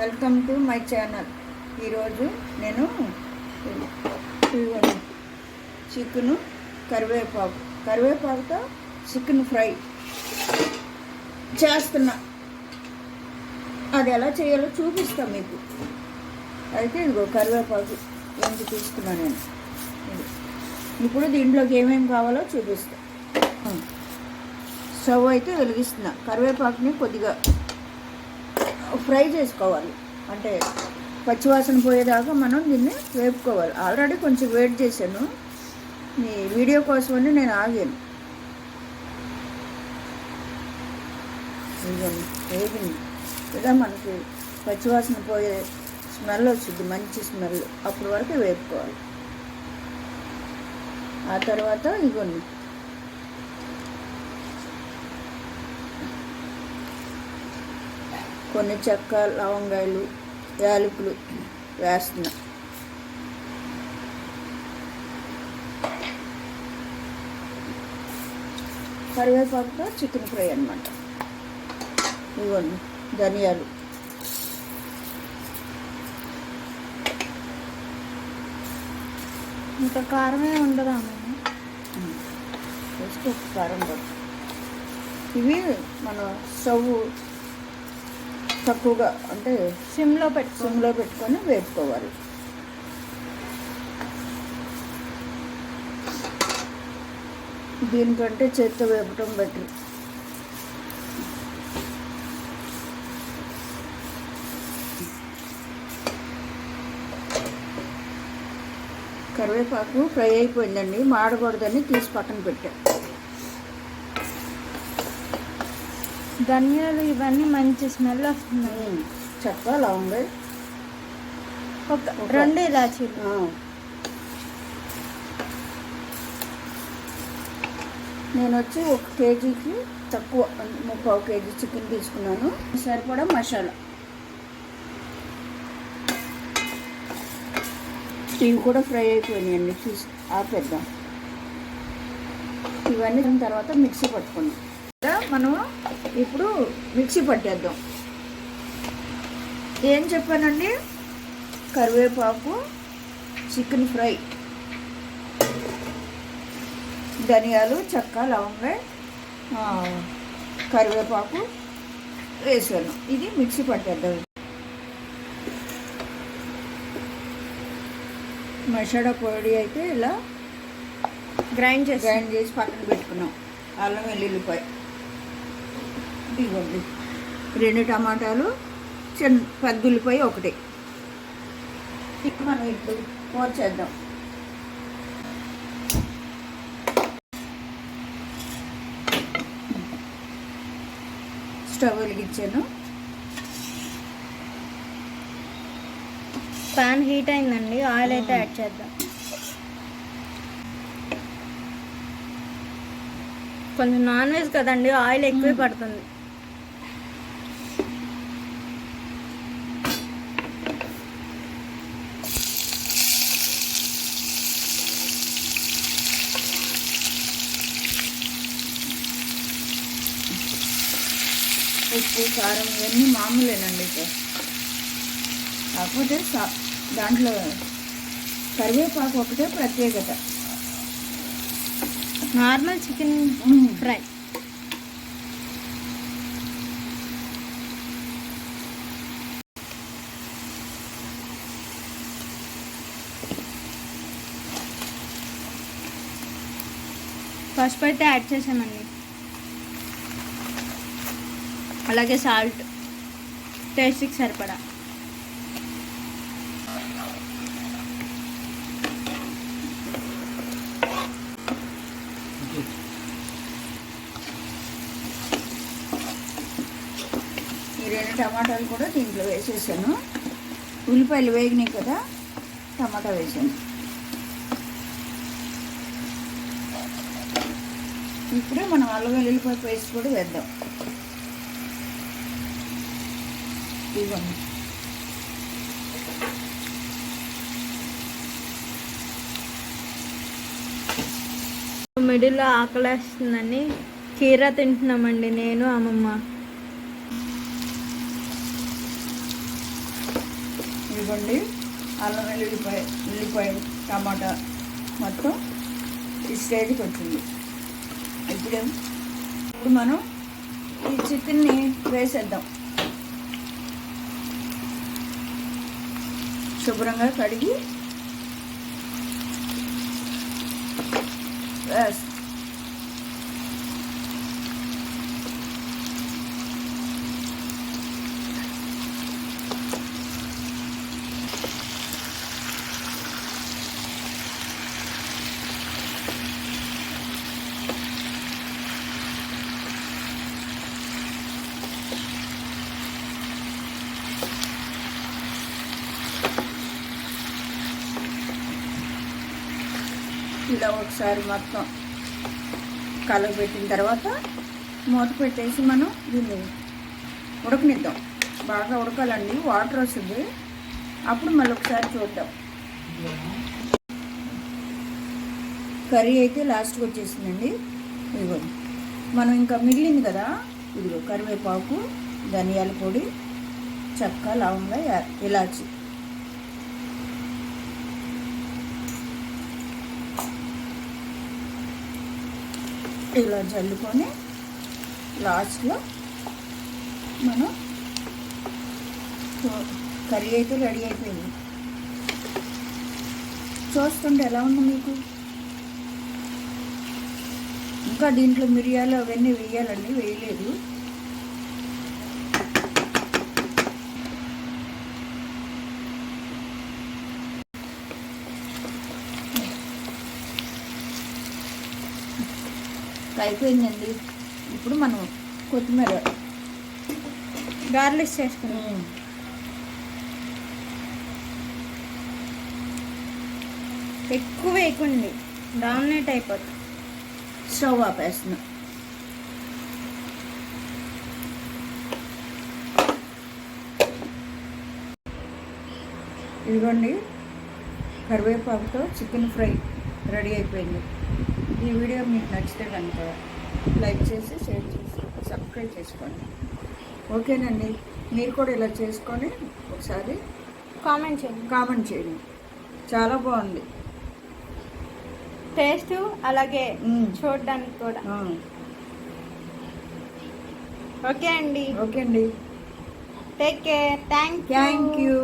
Welcome to my channel. ఈరోజు నేను chicken కరివేపాకు. కరివేపాకుతో చికెన్ ఫ్రై చేస్తున్నా. అది ఎలా చేయాలో చూపిస్తాను మీకు. అయితే ఇదిగో కరివేపాకు ఏంటి తీసుకున్నా నేను. ఇప్పుడు దీంట్లోకి ఏమేమి కావాలో చూపిస్తా. స్టవ్ అయితే వెలిగిస్తున్నా. కరివేపాకుని కొద్దిగా ఫ్రై చేసుకోవాలి. అంటే పచ్చివాసన పోయేదాకా మనం దీన్ని వేపుకోవాలి. ఆల్రెడీ కొంచెం వెయిట్ చేశాను. మీ వీడియో కోసమని నేను ఆగాను. వేగింది. ఇలా మనకి పచ్చివాసన పోయే స్మెల్ వచ్చింది మంచి స్మెల్. అప్పటి వరకు వేపుకోవాలి. ఆ తర్వాత ఇగోండి కొన్ని చెక్క లవంగాయలు యాలకులు వేస్తున్నా. కరివేపాకుతో చికెన్ ఫ్రై అనమాట ఇవ్వండి ధనియాలు. ఇంకా కారమే ఉండదా వేసుకో కారం ఇవి మన స్టవ్ తక్కువగా అంటే సిమ్లో పెట్టుకో సిమ్లో పెట్టుకొని వేపుకోవాలి. దీనికంటే చేత్తో వేపటం బెటర్. కరివేపాకు ఫ్రై అయిపోయిందండి. మాడకూడదని తీసి పక్కన పెట్టా. ధనియాలు ఇవన్నీ మంచి స్మెల్ వస్తున్నాయి. చెక్క లవంగా ఒక రెండు ఇలాచీలు. నేను వచ్చి ఒక కేజీకి తక్కువ ముప్పావు కేజీ చికెన్ తీసుకున్నాను. సరిపడా మసాలా. ఇవి కూడా ఫ్రై అయిపోయినాయండి తీసి ఆపేద్దాం. ఇవన్నీ దాని తర్వాత మిక్సీ పట్టుకున్నాం మనం ఇప్పుడు మిక్సీ పట్టేద్దాం. ఏం చెప్పానండి? కరివేపాకు చికెన్ ఫ్రై ధనియాలు చెక్క లవంగ కరివేపాకు వేసాను. ఇది మిక్సీ పట్టేద్దాం. మసాలా పొడి అయితే ఇలా గ్రైండ్ చేసి గ్రైండ్ చేసి పక్కన పెట్టుకున్నాం. అల్లం వెల్లుల్లిపాయ. ఇదిగోండి రెండు టమాటాలు చిన్న పెద్ద ఉల్లిపాయ ఒకటి. మనం ఇప్పుడు కూర చేద్దాం. స్టవ్ వెలిగించాను. పాన్ హీట్ అయిందండి ఆయిల్ అయితే యాడ్ చేద్దాం. కొంచెం నాన్ వెజ్ కదండి ఆయిల్ ఎక్కువే పడుతుంది. ఉప్పు కారం ఇవన్నీ మామూలేనండి ఇక కాకపోతే సా- దాంట్లో కరివేపాకు ఒకటే ప్రత్యేకత. Normal chicken. ఫ్రై. పసుపు అయితే యాడ్ చేసామండి అలాగే సాల్ట్ టేస్ట్కి సరిపడా. ఈ రెండు టమాటాలు కూడా దీంట్లో వేసేసాను. ఉల్లిపాయలు వేగినాయి కదా టమాటా వేసాను. ఇప్పుడే మనం అల్లం వెల్లుల్లిపాయ పేస్ట్ కూడా వేద్దాం. ఇవ్వండి. మిడిల్లో ఆకలేస్తుందని కీర తింటున్నామండి నేను అమ్మమ్మ. ఇదిగోండి అల్లం వెల్లుల్లిపాయ ఉల్లిపాయ టమాటా మొత్తం ఈ స్టేజ్కి వచ్చింది. ఇప్పుడు ఇప్పుడు మనం ఈ చికెన్ని వేసేద్దాం. శుభ్రంగా కడిగి ఇలా ఒకసారి మొత్తం కలగబెట్టిన తర్వాత మూత పెట్టేసి మనం దీన్ని ఉడకనిద్దాం. బాగా ఉడకాలండి వాటర్ వస్తుంది. అప్పుడు మళ్ళీ ఒకసారి చూద్దాం. కర్రీ అయితే లాస్ట్కి వచ్చేసిందండి. ఇదిగో మనం ఇంకా మిగిలింది కదా ఇదిగో కరివేపాకు ధనియాల పొడి చెక్క లవంగా ఇలాచి ఇలా జల్లుకొని లాస్ట్లో మనం కర్రీ అయితే రెడీ అయిపోయింది. చూస్తుంటే ఎలా ఉంది మీకు? ఇంకా దీంట్లో మిరియాలు అవన్నీ వేయాలండి వేయలేదు. అయిపోయిందండి. ఇప్పుడు మనం కొత్తిమీర గార్లిష్ చేసుకున్నాం ఎక్కువ వేయకండి. డామినేట్ అయిపోతుంది. స్టవ్ ఆపేస్తున్నా ఇదిగోండి కరివేపాకుతో చికెన్ ఫ్రై రెడీ అయిపోయింది. ఈ వీడియో మీకు నచ్చితే కనుక లైక్ చేసి షేర్ చేసి సబ్స్క్రైబ్ చేసుకోండి. ఓకేనండి? మీరు కూడా ఇలా చేసుకొని ఒకసారి కామెంట్ చేయండి. కామెంట్ చేయండి. చాలా బాగుంది. టేస్ట్ అలాగే. చూడడానికి కూడా. ఓకే అండి. ఓకే అండి. Take care. Thank thank you